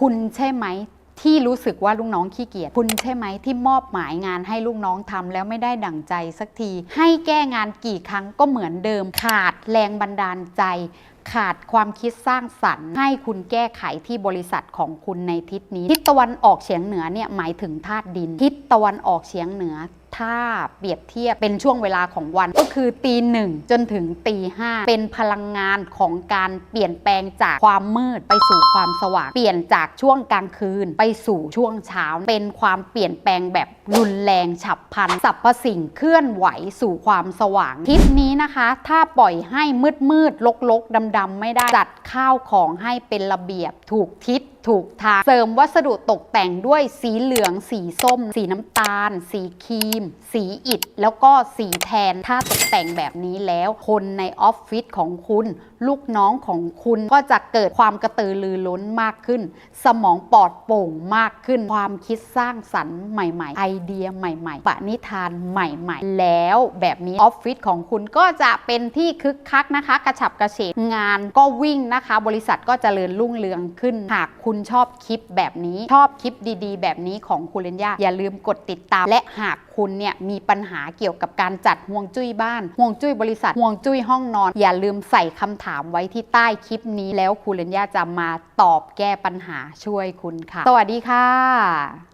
คุณใช่ไหมที่รู้สึกว่าลูกน้องขี้เกียจคุณใช่ไหมที่มอบหมายงานให้ลูกน้องทำแล้วไม่ได้ดั่งใจสักที ให้แก้งานกี่ครั้งก็เหมือนเดิม ขาดแรงบันดาลใจ ขาดความคิดสร้างสรรค์ ให้คุณแก้ไขที่บริษัทของคุณในทิศนี้ ทิศตะวันออกเฉียงเหนือเนี่ยหมายถึงธาตุดิน ทิศตะวันออกเฉียงเหนือ ถ้าเปรียบเทียบเป็นช่วงเวลาของวันก็คือตีหนึ่งจนถึงตีห้าเป็นพลังงานของการเปลี่ยนแปลงจากความมืดไปสู่ความสว่าง เปลี่ยนจากช่วงกลางคืนไปสู่ช่วงเช้า เป็นความเปลี่ยนแปลงแบบรุนแรงฉับพลันสรรพสิ่งเคลื่อนไหวสู่ความสว่างทิศนี้นะคะ ถ้าปล่อยให้มืดมืดลกลกดำดำๆไม่ได้จัดข้าวของให้เป็นระเบียบถูกทิศ ถูกทาง เสริมวัสดุตกแต่งด้วยสีเหลือง สีส้ม สีน้ำตาล สีครีม สีอิฐ แล้วก็สีแทน ถ้าตกแต่งแบบนี้แล้วคนในออฟฟิศของคุณ ลูกน้องของคุณก็จะเกิดความกระตือรือร้นมากขึ้น สมองปลอดโปร่งมากขึ้น ความคิดสร้างสรรค์ใหม่ ๆ ไอเดียใหม่ๆปณิธานใหม่ๆ แล้วแบบนี้ออฟฟิศของคุณก็จะเป็นที่คึกคักนะคะ กระฉับกระเฉงงานก็วิ่งนะคะ บริษัทก็เจริญรุ่งเรืองขึ้นหากคุณคุณชอบคลิปแบบนี้ ชอบคลิปดีๆ แบบนี้ของคุณเลนยาอย่าลืมกดติดตาม และหากคุณเนี่ยมีปัญหาเกี่ยวกับการจัดห่วงจุ้ยบ้านห่วงจุ้ยบริษัทห่วงจุ้ยห้องนอน อย่าลืมใส่คำถามไว้ที่ใต้คลิปนี้แล้วคุณเลนยาจะมาตอบแก้ปัญหาช่วยคุณค่ะ สวัสดีค่ะ